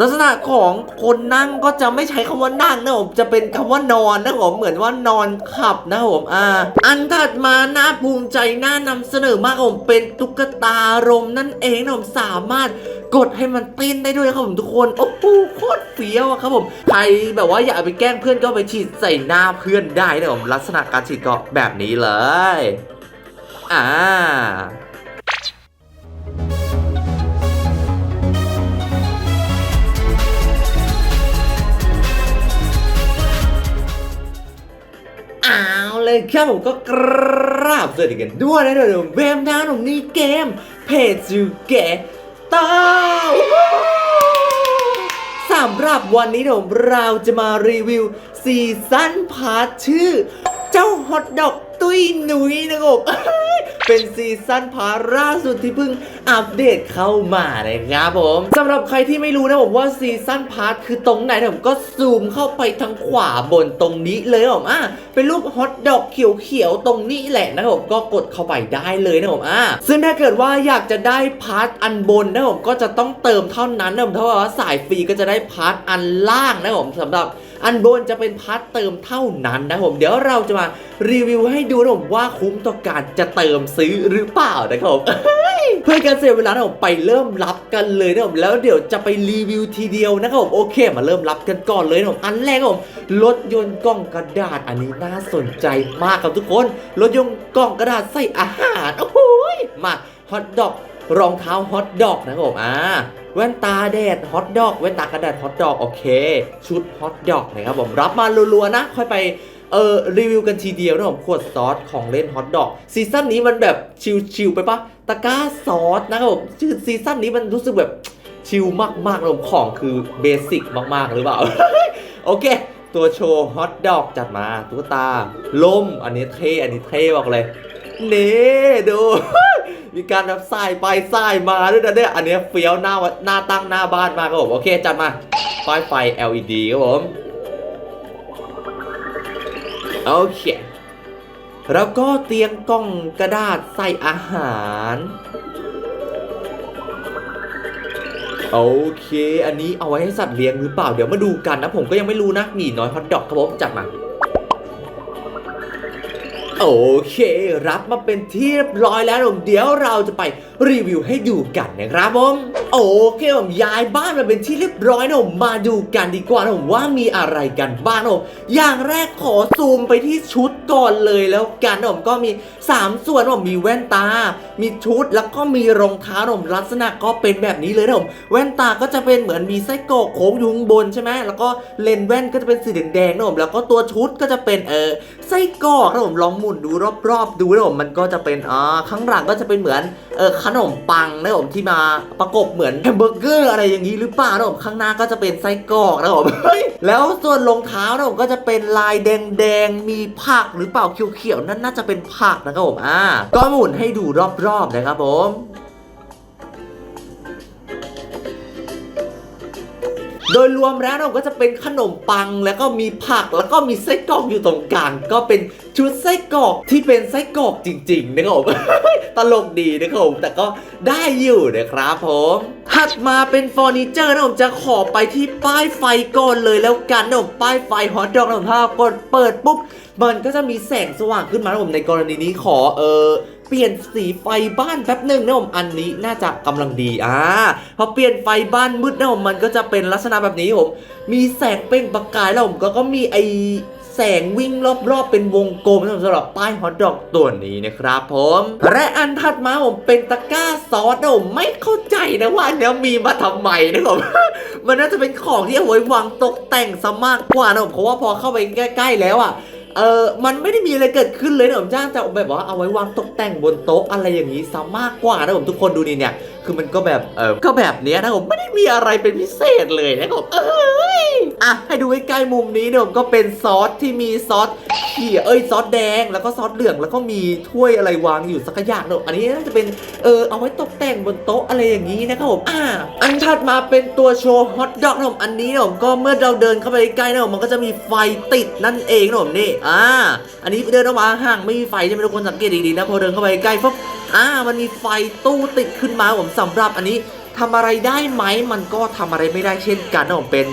ลักษณะของคนนั่งก็จะไม่ใช้คำว่านั่งนะผมจะเป็นคำว่านอนนะผมเหมือนว่านอนขับนะผมอ่าอันถัดมาน่าภูมิใจน่านำเสนอมากผมเป็นตุ๊กตารมนั่นเองนะผมสามารถกดให้มันเต้นได้ด้วยครับผมทุกคนโอ้โหโคตรเฟี้ยวอะครับผมใครแบบว่าอยากไปแกล้งเพื่อนก็ไปฉีดใส่หน้าเพื่อนได้นะผมลักษณะการฉีดก็แบบนี้เลยอ่า เลยครับผมก็กราบสวัสดีกันด้วยนะเดี๋ยวเวมดาวหนุ่มนี่เกมเพจจูเกต้าสำหรับวันนี้เดี๋ยวเราจะมารีวิวซีซั่นพาร์ทชื่อ เจ้าฮอตดอก ตุ้ยหนุยนะครับเป็นซีซั่นพาร์ทล่าสุดที่เพิ่งอัปเดตเข้ามานะครับผมสำหรับใครที่ไม่รู้นะผมว่าซีซั่นพาร์ทคือตรงไหนนะผมก็ซูมเข้าไปทางขวาบนตรงนี้เลยผมอะเป็นรูปฮอตดอกเขียวๆตรงนี้แหละนะครับผมก็กดเข้าไปได้เลยนะผมอะซึ่งถ้าเกิดว่าอยากจะได้พาร์ทอันบนนะผมก็จะต้องเติมเท่านั้นนะผมเท่ากับว่าสายฟรีก็จะได้พาร์ทอันล่างนะผมสำหรับ อันบนจะเป็นพาร์ทเติมเท่านั้นนะผมเดี๋ยวเราจะมารีวิวให้ดูนะผมว่าคุ้มต่อการจะเติมซื้อหรือเปล่านะครับผมเพื่อการเสียเวลานะผมไปเริ่มรับกันเลยนะผมแล้วเดี๋ยวจะไปรีวิวทีเดียวนะครับผมโอเค มาเริ่มรับกันก่อนเลยนะผมอันแรกผมรถยนต์กล่องกระดาษอันนี้น่าสนใจมากครับทุกคนรถยนต์กล่องกระดาษใส่อาหารโอ้โหมาฮอตดอกรองเท้าฮอตดอกนะครับผมอ่า แว่นตาแดดฮอตดอกแว่นตากระดาษฮอตดอกโอเค ชุดฮอตดอกนะครับผมรับมารัวๆนะ ค่อยไปเออรีวิวกันทีเดียวนะผมขวดซอสของเล่นฮอตดอกซีซั่นนี้มันแบบชิลๆไปปะตะกร้าซอสนะครับผมชื่อซีซั่นนี้มันรู้สึกแบบชิลมากๆนะผมของคือเบสิกมากๆ หรือเปล่า โอเค ตัวโชว์ฮอตดอกจัดมาตุ๊กตาล่มอันนี้เท่อันนี้เท่บอกเลย เน่ดู มีการแบบสายไปสายมาด้วยนะเนี่ยอันนี้เฟี้ยวหน้าวัดหน้าตั้งหน้าบ้านมากครับผมโอเคจัดมาป้ายไฟ LED ครับผมโอเคแล้วก็เตียงกล่องกระดาษใส่อาหารโอเค อันนี้เอาไว้ให้สัตว์เลี้ยงหรือเปล่า เดี๋ยวมาดูกันนะ ผมก็ยังไม่รู้นะหมีน้อยฮอตดอกครับผมจัดมา โอเค รับมาเป็นที่เรียบร้อยแล้ว เดี๋ยวเราจะไป รีวิวให้ดูกันนะครับผมโอเคผมย้ายบ้านมาเป็นที่เรียบร้อยนะผมมาดูกันดีกว่านะผมว่ามีอะไรกันบ้างนะผมอย่างแรกขอซูมไปที่ชุดก่อนเลยแล้วกันนะผมก็มี 3 ส่วนผมมีแว่นตา มีชุดแล้วก็มีรองเท้าผมลักษณะก็เป็นแบบนี้เลยนะผมแว่นตาก็จะเป็นเหมือนมีไส้กรอกโค้งอยู่ข้างบนใช่ไหมแล้วก็เลนแว่นก็จะเป็นสีแดงๆนะผมแล้วก็ตัวชุดก็จะเป็นเออไส้กรอกนะผมลองหมุนดูรอบๆ ดูนะผมมันก็จะเป็นอ่าข้างหลังก็จะเป็นเหมือนเออขนมปังนะผมที่มาประกบเหมือนแฮมเบอร์เกอร์อะไรอย่างนี้หรือเปล่านะผมข้างหน้าก็จะเป็นไส้กรอกนะผมเฮ้ยแล้วส่วนรองเท้านะผมก็จะเป็นลายแดงๆมีผักหรือเปล่าเขียวๆนั่นน่าจะเป็นผักนะครับผมอ่าก็หมุนให้ดูรอบๆนะครับผม ยรวมแล้วเราก็จะเป็นขนมปังแล้วก็มีผักแล้วก็มีไส้กรอกอยู่ตรงกลาง ก็เป็นชุดไส้กรอกที่เป็นไส้กรอกจริงๆนะครับผมตลกดีนะครับผมแต่ก็ได้อยู่นะครับผมถัดมาเป็นเฟอร์นิเจอร์นะผมจะขอไปที่ป้ายไฟก่อนเลยแล้วกันนะผมป้ายไฟฮอตดอกนะผมถ้ากดเปิดปุ๊บมันก็จะมีแสงสว่างขึ้นมานะผมในกรณีนี้ขอเออ เปลี่ยนสีไฟบ้านแป๊บหนึ่งนะผมอันนี้น่าจะกำลังดีอ่าพอเปลี่ยนไฟบ้านมืดนะผมมันก็จะเป็นลักษณะแบบนี้ผมมีแสงเปล่งประกายแล้วผมก็ก็มีไอแสงวิ่งรอบๆ เป็นวงกลมสำหรับป้ายฮอตดอกตัวนี้นะครับผม และอันถัดมาผมเป็นตะกร้าซอสนะผมไม่เข้าใจนะว่าอันเนี้ยมีมาทำไมนะผมมันน่าจะเป็นของที่เอาไว้วางตกแต่งซะมากกว่านะผมเพราะว่าพอเข้าไปใกล้ ๆ แล้วอะ เออมันไม่ได้มีอะไรเกิดขึ้นเลยนะผมจ้างจะแบบว่าเอาไว้วางตกแต่งบนโต๊ะอะไรอย่างนี้ซะมากกว่านะผมทุกคนดูนี่เนี่ย คือมันก็แบบเออก็แบบเนี้ยนะผมไม่ได้มีอะไรเป็นพิเศษเลยนะผมเอ้ยอะให้ดูใกล้ๆมุมนี้นี่ยผมก็เป็นซอสที่มีซอสเขียวเอ้ยซอสแดงแล้วก็ซอสเหลืองแล้วก็มีถ้วยอะไรวางอยู่สักอย่างเนอะอันนี้น่าจะเป็นเออเอาไว้ตกแต่งบนโต๊ะอะไรอย่างนี้นะครับผมอ่าอันถัดมาเป็นตัวโชว์ฮอทดอกนะผมอันนี้นะผมก็เมื่อเราเดินเข้าไปใกล้นะผมมันก็จะมีไฟติดนั่นเองนะผมนี่อ่า อันนี้เดินออกมาห่างไม่มีไฟใช่ไหมทุกคนสังเกตดีๆนะพอเดินเข้าไปใกล้ปุ๊บอ่า มันมีไฟตู้ติดขึ้นมาผมสำหรับอันนี้ทำอะไรได้ไหมมันก็ทำอะไรไม่ได้เช่นกันนะผมเป็น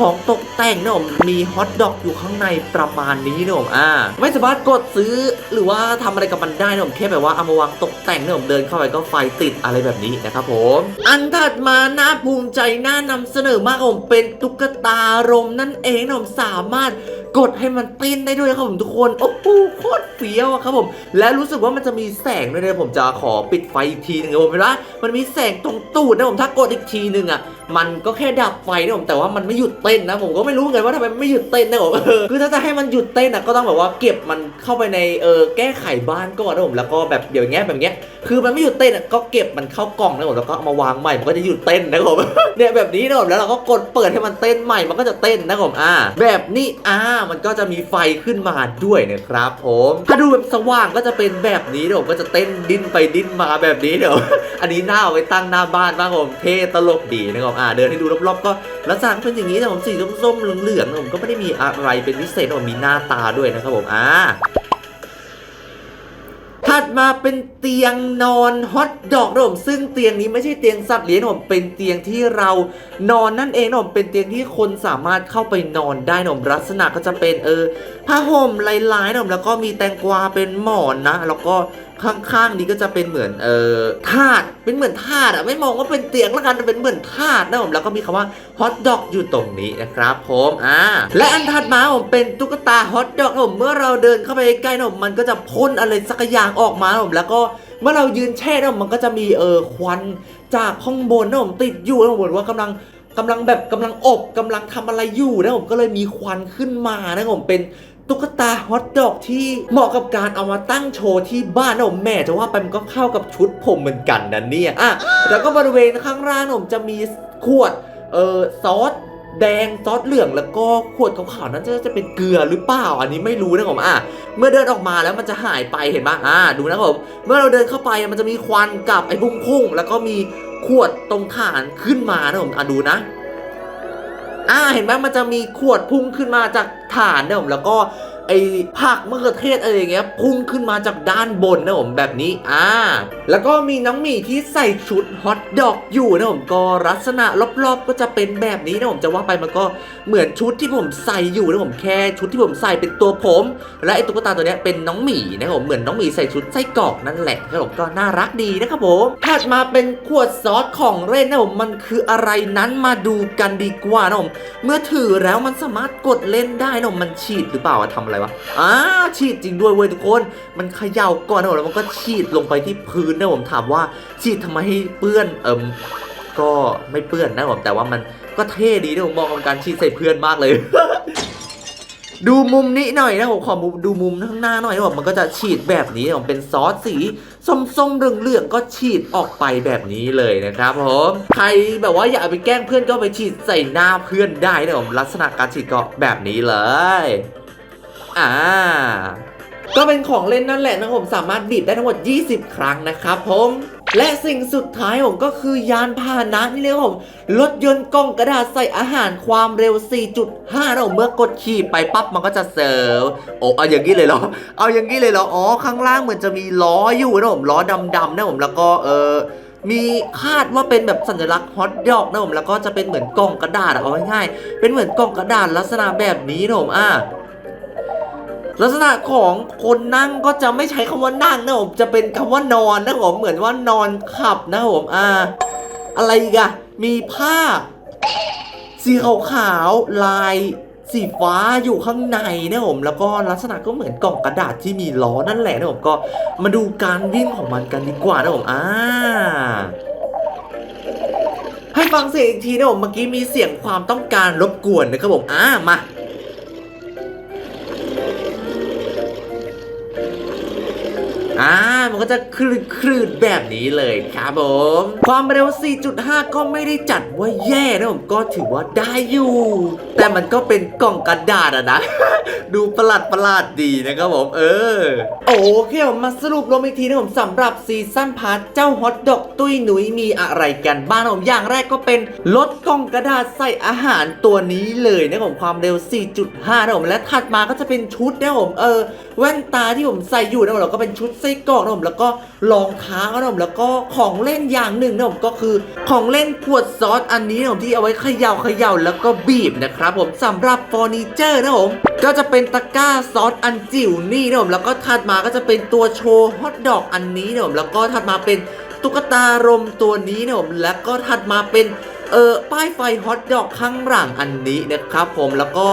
ของตกแต่งนะผมมีฮอทดอกอยู่ข้างในประมาณนี้นะผมอ่าไม่สามารถกดซื้อหรือว่าทำอะไรกับมันได้นะผมแค่แบบว่าเอามาวางตกแต่งนะผมเดินเข้าไปก็ไฟติดอะไรแบบนี้นะครับผมอันถัดมาน่าภูมิใจน่านำเสนอมากผมเป็นตุ๊กตารมนั่นเองนะผมสามารถกดให้มันเต้นได้ด้วยนะครับผมทุกคนโอ้โหโคตรเฟี้ยวอะครับผม และรู้สึกว่ามันจะมีแสงด้วยนะผมจะขอปิดไฟอีกทีหนึงนะผมเห็นว่ามันมีแสงตรงตูดนะผมถ้ากดอีกทีหนึงอะมันก็แค่ดับไฟนะผมแต่ว่ามันไม่หยุดเเต้นนะผมก็ไม่รู้เหมือนกันว่าทำไมไม่หยุดเต้นนะผมเออคือถ้าจะให้มันหยุดเต้นอะก็ต้องแบบว่าเก็บมันเข้าไปในเออแก้ไขบ้านก่อนนะผมแล้วก็แบบเดี๋ยวเงี้ยแบบเงี้ยคือมันไม่หยุดเต้นก็เก็บมันเข้ากล่องนะผมแล้วก็เอามาวางใหม่มันก็จะหยุดเต้นนะผมเนี่ยแบบนี้นะผมแล้วเราก็กดเปิดให้มันเต้นใหม่มันก็จะเต้นนะผมอ่า แบบนี้อ่ามันก็จะมีไฟขึ้นมาด้วยนะครับผมถ้าดูแบบสว่างก็จะเป็นแบบนี้นะผมก็จะเต้นดิ้นไปดิ้นมาแบบนี้เดี๋ยวอันนี้หน้าเอาไว้ตั้งหน้าบ้านมากผมเท่ตลกดีนะครับอ่าเดินให้ดูรอบๆก็ แลักษณะเป็นอย่างนี้นะผมสีส้มๆเหลืองๆนะผมก็ไม่ได้มีอะไรเป็นพิเศษผมมีหน้าตาด้วยนะครับผมอ่าถัดมาเป็นเตียงนอนฮอตดอกนะผมซึ่งเตียงนี้ไม่ใช่เตียงสัตว์เลี้ยงผมเป็นเตียงที่เรานอนนั่นเองนะผมเป็นเตียงที่คนสามารถเข้าไปนอนได้นะผมลักษณะก็จะเป็นเออผ้าห่มลายๆนะผมแล้วก็มีแตงกวาเป็นหมอนนะ แล้วก็ ข้างๆนี้ก็จะเป็นเหมือนเออถาดเป็นเหมือนถาดอะไม่มองว่าเป็นเตียงล้วกันเป็นเหมือนถาดนะผมแล้วก็มีคำว่าฮอตดอกอยู่ตรงนี้นะครับผมอ่าและอันถัดมาผมเป็นตุ๊กตาฮอตดอกผมเมื่อเราเดินเข้าไปใกล้ๆนะผมมันก็จะพ่นอะไรสักอย่างออกมาผมแล้วก็เมื่อเรายืนแช่นะผมมันก็จะมีเออควันจากข้างบนนะผมติดอยู่นะผมเหมือนว่ากำลังกำลังแบบกำลังอบกำลังทำอะไรอยู่นะผมก็เลยมีควันขึ้นมานะผมเป็น ตุ๊กตาฮอตดอกที่เหมาะกับการเอามาตั้งโชว์ที่บ้านนะผมแม่จะว่าไปมันก็เข้ากับชุดผมเหมือนกันนะเนี่ยอะแล้วก็บริเวณข้างล่างนผมจะมีขวดเอ่อซอสแดงซอสเหลืองแล้วก็ขวดขาวๆนั้นจะจะเป็นเกลือหรือเปล่า อันนี้ไม่รู้นะผมอะเมื่อเดินออกมาแล้วมันจะหายไปเห็นปะอ่าดูนะผมเมื่อเราเดินเข้าไปมันจะมีควันกับไอ้พุ่งพุ่งๆแล้วก็มีขวดตรงฐานขึ้นมานะผมอะดูนะ อ่าเห็นไหมมันจะมีขวดพุ่งขึ้นมาจากฐานนะผมแล้วก็ ไอ้ผักมะเขือเทศอะไรอย่างเงี้ยพุ่งขึ้นมาจากด้านบนนะผมแบบนี้อ่าแล้วก็มีน้องหมีที่ใส่ชุดฮอตดอกอยู่นะผมก็ลักษณะรอบๆก็จะเป็นแบบนี้นะผมจะว่าไปมันก็เหมือนชุดที่ผมใส่อยู่นะผมแค่ชุดที่ผมใส่เป็นตัวผม และไอ้ตุ๊กตาตัวเนี้ยเป็นน้องหมีนะผมเหมือนน้องหมีใส่ชุดไส้กรอกนั่นแหละครับผมก็น่ารักดีนะครับผมถัดมาเป็นขวดซอสของเล่นนะผมมันคืออะไรนั้นมาดูกันดีกว่านะผมเมื่อถือแล้วมันสามารถกดเล่นได้นะมันฉีดหรือเปล่าทำอะไรวะอ้าฉีดจริงด้วยเว้ยทุกคน มันเขย่าก่อนนะผมแล้วมันก็ฉีดลงไปที่พื้นนะผมถามว่าฉีดทำไมให้เปื้อนเอิมก็ไม่เปื้อนนะผมแต่ว่ามันก็เท่ดีนะผมมองการฉีดใส่เพื่อนมากเลย ดูมุมนี้หน่อยนะผมขอมุมดูมุมข้างหน้าหน่อยนะผมมันก็จะฉีดแบบนี้ผมเป็นซอสสีส้มๆเหลืองๆก็ฉีดออกไปแบบนี้เลยนะครับผมใครแบบว่าอยากไปแกล้งเพื่อนก็ไปฉีดใส่หน้าเพื่อนได้นะผมลักษณะการฉีดก็แบบนี้เลย อ่า ก็เป็นของเล่นนั่นแหละนะผมสามารถบีบได้ทั้งหมด 20 ครั้งนะครับผมและสิ่งสุดท้ายผมก็คือยานพาหนะนี่เลยผมรถยนต์กล่องกระดาษใส่อาหารความเร็ว 4.5นะผมเมื่อกดขี่ไปปั๊บมันก็จะเสิร์ฟโอ้เอาอย่างนี้เลยเหรอ เอาอย่างนี้เลยเหรอ อ๋อ ข้างล่างเหมือนจะมีล้ออยู่นะผมล้อดำๆนะผมแล้วก็เออมีคาดว่าเป็นแบบสัญลักษณ์ฮอตดอกนะผมแล้วก็จะเป็นเหมือนกล่องกระดาษเอาง่ายๆเป็นเหมือนกล่องกระดาษลักษณะแบบนี้นะผมอะ ลักษณะของคนนั่งก็จะไม่ใช้คำว่านั่งนะผมจะเป็นคำว่านอนนะผมเหมือนว่านอนขับนะผมอ่า อะไรอีกอะมีผ้า สีขาวๆลายสีฟ้าอยู่ข้างในนะผมแล้วก็ลักษณะก็เหมือนกล่องกระดาษที่มีล้อนั่นแหละนะผมก็มาดูการวิ่งของมันกันดีกว่านะผมอ่าให้ฟังเสียงอีกทีนะผมเมื่อกี้มีเสียงความต้องการรบกวนนะครับผมอ่ามา อ่ามันก็จะคลืดคลืดแบบนี้เลยครับผม ความเร็ว 4.5 ก็ไม่ได้จัดว่าแย่นะผมก็ถือว่าได้อยู่ แต่มันก็เป็นกล่องกระดาษอะนะ ดูประหลาดประหลาดดีนะครับผมเออ โอเคผมมาสรุปรวมอีกทีนะผมสำหรับซีซั่นพาร์ทเจ้าฮอตดอกตุ้ยหนุยมีอะไรกันบ้างนะผมอย่างแรกก็เป็นรถกล่องกระดาษใส่อาหารตัวนี้เลยนะผมความเร็ว 4.5นะผมและถัดมาก็จะเป็นชุดนะผมเออแว่นตาที่ผมใส่อยู่นะผมเราก็เป็นชุดส้กรอกนะผมแล้วก็รองเท้านะผมแล้วก็ของเล่นอย่างหนึ่งนะผมก็คือของเล่นขวดซอสอันนี้นะผมที่เอาไว้เขย่าเขย่าแล้วก็บีบนะครับผมสำหรับเฟอร์นิเจอร์นะผมก็จะเป็นตะกร้าซอสอันจิ๋วนี่นะผมแล้วก็ถัดมาก็จะเป็นตัวโชว์ฮอทดอกอันนี้นะผมแล้วก็ถัดมาเป็นตุ๊กตารมตัวนี้นะผมแล้วก็ถัดมาเป็นเออป้ายไฟฮอตดอกข้างหลังอันนี้นะครับผมแล้วก็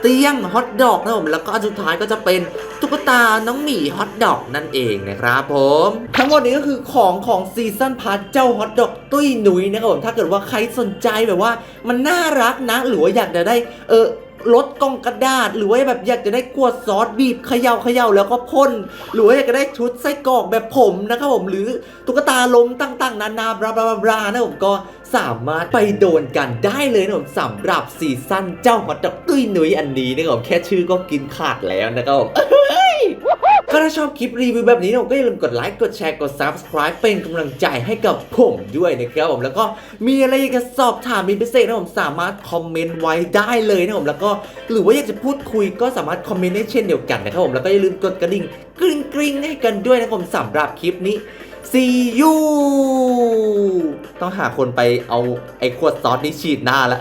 เตียงฮอตดอกนะผมแล้วก็อันสุดท้ายก็จะเป็นตุ๊กตาน้องหมีฮอตดอกนั่นเองนะครับผมทั้งหมดนี้ก็คือของของซีซันพาร์ทเจ้าฮอตดอกตุ้ยหนุยนะครับผมถ้าเกิดว่าใครสนใจแบบว่ามันน่ารักนะ หรือว่าอยากจะได้เออ ลดกล่องกระดาษ หรือว่าแบบอยากจะได้กวดซอสบีบเขย่าเขย่าแล้วก็พ่นหรือว่าอยากจะได้ชุดไส้กรอกแบบผมนะครับผมหรือตุ๊กตาลมต่างๆ นานาบลาบลาบลานะผมก็สามารถไปโดนกันได้เลยนะผมสำหรับซีซั่นเจ้าฮอตดตุ้ยหนุยอันนี้นะครับผมแค่ชื่อก็กินขาดแล้วนะครับผม ก็ถ้าชอบคลิปรีวิวแบบนี้นะผมก็อย่าลืมกดไลค์กดแชร์กด subscribe เป็นกำลังใจให้กับผมด้วยนะครับผมแล้วก็มีอะไรอยากจะสอบถามเป็นพิเศษนะผมสามารถคอมเมนต์ไว้ได้เลยนะผมแล้วก็หรือว่าอยากจะพูดคุยก็สามารถคอมเมนต์ได้เช่นเดียวกันนะครับผมแล้วก็อย่าลืมกดกระดิ่งกริ๊งกริ๊งให้กันด้วยนะครับผมสำหรับคลิปนี้ see you ต้องหาคนไปเอาไอ้ขวดซอสนี้ฉีดหน้าแล้ว